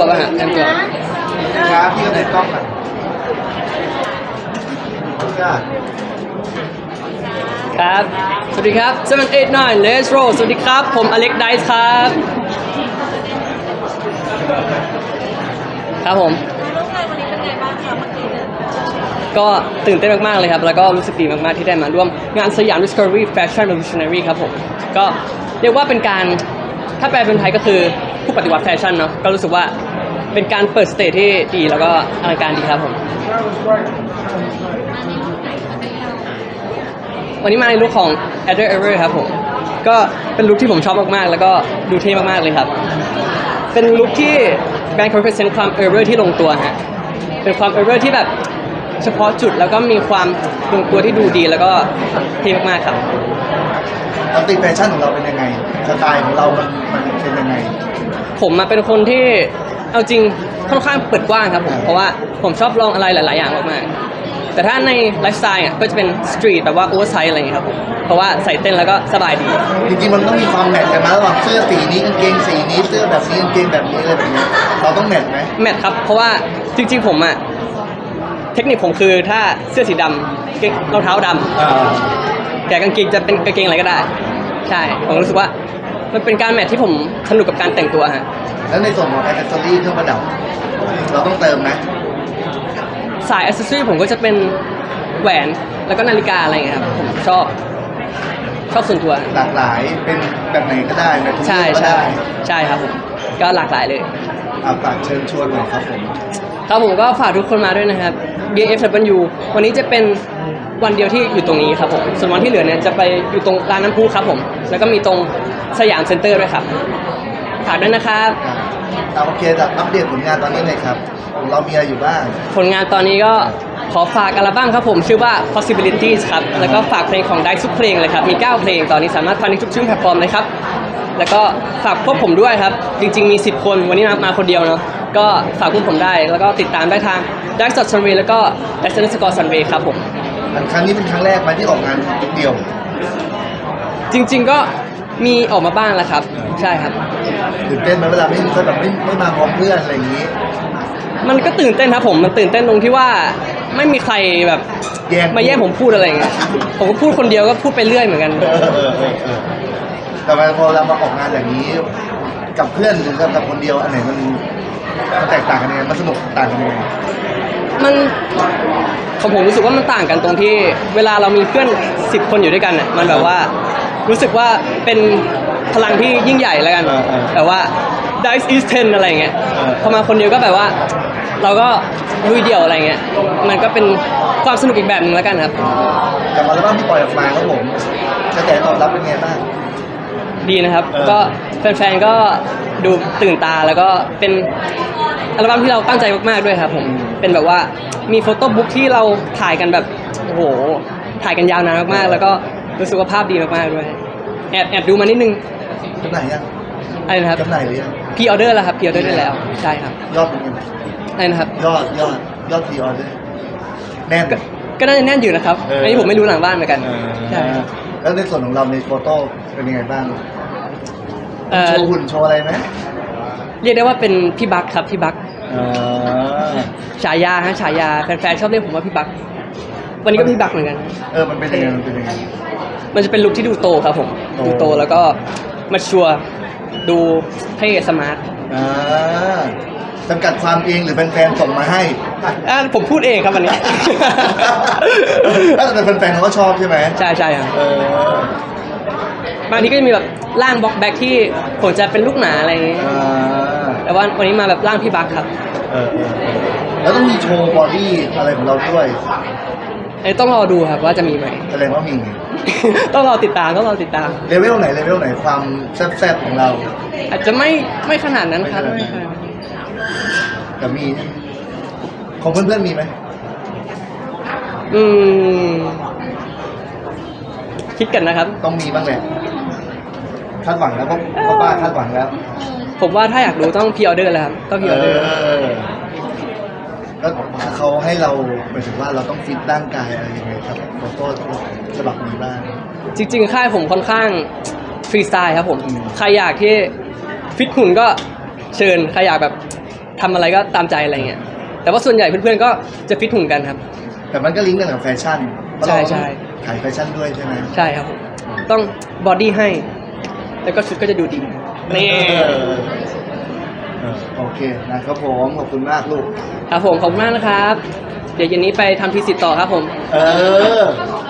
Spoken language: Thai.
วบอะฮะแอมขวบช้าพี่ก็เนกล้องครับ สวัสดีครับ789 Let's Roll สวัสดีครับ ผมอเล็กไดส์ครับ ครับผม ก็ตื่นเต้นมาก ๆ เลยครับ แล้วก็รู้สึกดีมาก ๆ ที่ได้มาร่วมงานสยาม Discovery Fashion Revolutionary ครับผม ก็เรียกว่าเป็นการ ถ้าแปลเป็นไทยก็คือผู้ปฏิวัติแฟชั่นเนาะ ก็รู้สึกว่า เป็นการเปิดสเตจที่ดีแล้วก็อลังการดีครับผม วันนี้มาในลุคของ a d e r Ever ครับผม ก็เป็นลุคที่ผมชอบมากๆ แล้วก็ดูเท่มากๆเลยครับ เป็นลุคที่แบรนด์ represent ความ error ที่ลงตัวฮะ เป็นความ error ที่แบบเฉพาะจุดแล้วก็มีความลงตัวที่ดูดีแล้วก็เท่มากๆครับปกติแฟชั่นของเราเป็นยังไง สไตล์ของเรามันมันเป็นยังไง ผมมาเป็นคนที่ เอาจริงค่อนข้างเปิดกว้างครับผมเพราะว่าผมชอบลองอะไรหลาย ๆ อย่างมากๆแต่ถ้าในไลฟ์สไตล์อะก็จะเป็นสตรีทแบบว่าโอเวอร์ไซส์อะไรอย่างเงี้ยครับผมเพราะว่าใส่เต้นแล้วก็สบายดี จริงๆมันต้องมีความแมทกันไหมระหว่างเสื้อสีนี้กางเกงสีนี้เสื้อแบบนี้กางเกงแบบนี้อะไรแบบนี้เราต้องแมทไหมแมทครับ เพราะว่าจริง ๆ ผมอะเทคนิคผมคือถ้าเสื้อสีดำเกงรองเท้าดำอ่าแต่กางเกงจะเป็นกางเกงอะไรก็ได้ ใช่ ผมรู้สึกว่า มันเป็นการแมทที่ผมสนุกกับการแต่งตัวฮะแล้วในส่วนของแอคเซสซอรี่เครื่องประดับ เราต้องเติมไหมสายอ c เซสซอรี่ผมก็จะเป็นแหวนแล้วก็นาฬิกาอะไรอย่างเงี้ยครับผมชอบชอบส่วนตัว หลากหลายเป็นแบบไหนก็ได้แบบทุกใช่ก็ใช่ได้ใช่ครับผมก็หลากหลายเลยอะฝากเชิญชวนหน่อยครับผมครับผมก็ฝากทุกคนมาด้วยนะครับ BFW วันนี้จะเป็นวันเดียวที่อยู่ตรงนี้ครับผม ส่วนวันที่เหลือเนี่ยจะไปอยู่ตรงร้านน้ำพุครับผม แล้วก็มีตรง สยามเซ็นเตอร์ด้วยครับฝากด้วยนะครับอะเอาโอเคจะอัปเดตผลงานตอนนี้เลยครับของเรามีอะไรอยู่บ้าง ผลงานตอนนี้ก็ขอฝากอัลบั้มครับผมชื่อว่า possibilities ครับ แล้วก็ฝากเพลงของได้ทุกเพลงเลยครับ มี 9 เพลงตอนนี้สามารถฟังได้ทุกช่องแพลตฟอร์มเลยครับ แล้วก็ฝากพวกผมด้วยครับ จริง ๆ มี 10 คนวันนี้มามาคนเดียวเนาะก็ฝากพวกผมได้แล้วก็ติดตามได้ทาง d a x s u n w a y แล้วก็ d a x s c o r e Sunway ครับผมอันครั้งนี้เป็นครั้งแรกไหมาที่ออกงานเดียว จริง ๆ ก็ มีออกมาบ้างแล้วครับ ใช่ครับ ตื่นเต้นไหมเวลาไม่มีคนแบบไม่ไม่มาพร้อมเพื่อนอะไรอย่างนี้ มันก็ตื่นเต้นครับผมมันตื่นเต้นตรงที่ว่าไม่มีใครแบบแย่ง มาแย่งผมพูดอะไรอย่างเงี้ยผมก็พูดคนเดียวก็พูดไปเรื่อยเหมือนกัน เออเออเออเออแต่ว่าพอเรามาออกงานอย่างนี้ กับเพื่อนหรือกับคนเดียวอันไหนมันมันแตกต่างกันยังไงมันสนุกต่างกันยังไง มันของผมรู้สึกว่ามันต่างกันตรงที่ เวลาเรามีเพื่อนสิบคนอยู่ด้วยกันเนี่ยมันแบบว่ารู้สึกว่าเป็นพลังที่ยิ่งใหญ่แล้วกันเออเออแบบว่า dice is ten อะไรอย่างเงี้ยเออพอมาคนเดียวก็แบบว่า เราก็ลุยเดี่ยวอะไรเงี้ยมันก็เป็นความสนุกอีกแบบหนึงแล้วกันครับ กับอัลบั้มที่ปล่อยออกมาครับผมกระแสตอบรับเป็นไงบ้าง ดีนะครับ เออ ก็แฟนๆ ก็ดูตื่นตาแล้วก็เป็น อัลบั้มที่เราตั้งใจมากๆด้วยครับผมเป็นแบบว่ามีโฟโต้บุ๊กที่เราถ่ายกันแบบโอ้โหถ่ายกันยาวนานมากๆ แล้วก็รู้สึกว่าภาพดีมากๆด้วยแอบแอบดูมานิดนึงจำหน่ายยังอะไรนะครับจำหน่ายหรือยังพีออเดอร์แล้วครับพีออเดอร์ได้แล้วใช่ครับยอดเป็นยังไงอะไรนะครับยอดยอดยอดพรีออเดอร์แน่นก็ก็น่าจะแน่นอยู่นะครับเอออัอันนี้ผมไม่รู้หลังบ้านเหมือนกันใช่แล้วในส่วนของเราในโฟโต้เป็นยังไงบ้างเอ่โชอว์หุ่นโชว์อะไรไหม เรียกได้ว่าเป็นพี่บักครับพี่บักอ่าฉายาฮะฉายาแฟนๆชอบเรียกผมว่าพี่บักวันนี้ก็พี่บักเหมือนกัน เออมันเป็นยังไงมันเป็นยังไง มันจะเป็นลุคที่ดูโตครับผมโต ดูโตแล้วก็มาชัวร์ดูเท่สมาร์ทอ่าจำกัดความเองหรือแฟนๆส่งมาให้อะผมพูดเองครับวันนี้ แล้วแต่แฟนๆเขาก็ชอบใช่ไหมใช่ใช่ครับเออบางทีก็จะมีแบบร่างบล็อกแบ็กที่ผมจะเป็นลูกหนาอะไรอย่างงี้อ่า แต่ว่าวันนี้มาแบบร่างพี่บักครับเออเออเออแล้วต้องมีโชว์บอดี้อะไรของเราด้วยเอ้ยต้องรอดูครับว่าจะมีไหม แสดงว่ามีต้องรอติดตามต้องรอติดตาม เลเวลไหนเลเวลไหนความแซ่บๆของเรา อาจจะไม่ไม่ขนาดนั้นครับไม่ไม่ขขนาดนั้นนาดนั้น แต่มีของเพื่อนๆมีไหมอืม คิดกันนะครับ ต้องมีบ้างแหละคาดหวังแล้วเพราะเพราะป้าคาดหวังแล้ว ผมว่าถ้าอยากรู้ต้องพีออเดอร์แล้วครับต้องพีออเดอร์แล้วเขาให้เราหมายถึงว่าเราต้องฟิตร่างกายอะไรยังไงครับโฟโต้ฉบับนี้บ้าง จริงๆค่ายผมค่อนข้างฟรีสไตล์ครับผม อืม ใครอยากที่ฟิตหุ่นก็เชิญ ใครอยากแบบทำอะไรก็ตามใจอะไรเงี้ย แต่ว่าส่วนใหญ่เพื่อนๆก็จะฟิตหุ่นกันครับ แต่มันก็ลิงก์กันกับแฟชั่นเพราะเราใช่ใช่ ขายแฟชั่นด้วยใช่ไหมใช่ครับผม ต้องบอดี้ให้ แล้วก็ชุดก็จะดูดีนี่ เออเออ โอเคนะครับผมขอบคุณมากลูก ครับผมขอบคุณมากนะครับ เดี๋ยวเย็นนี้ไปทำทีสิทธิ์ต่อครับผม เออเอ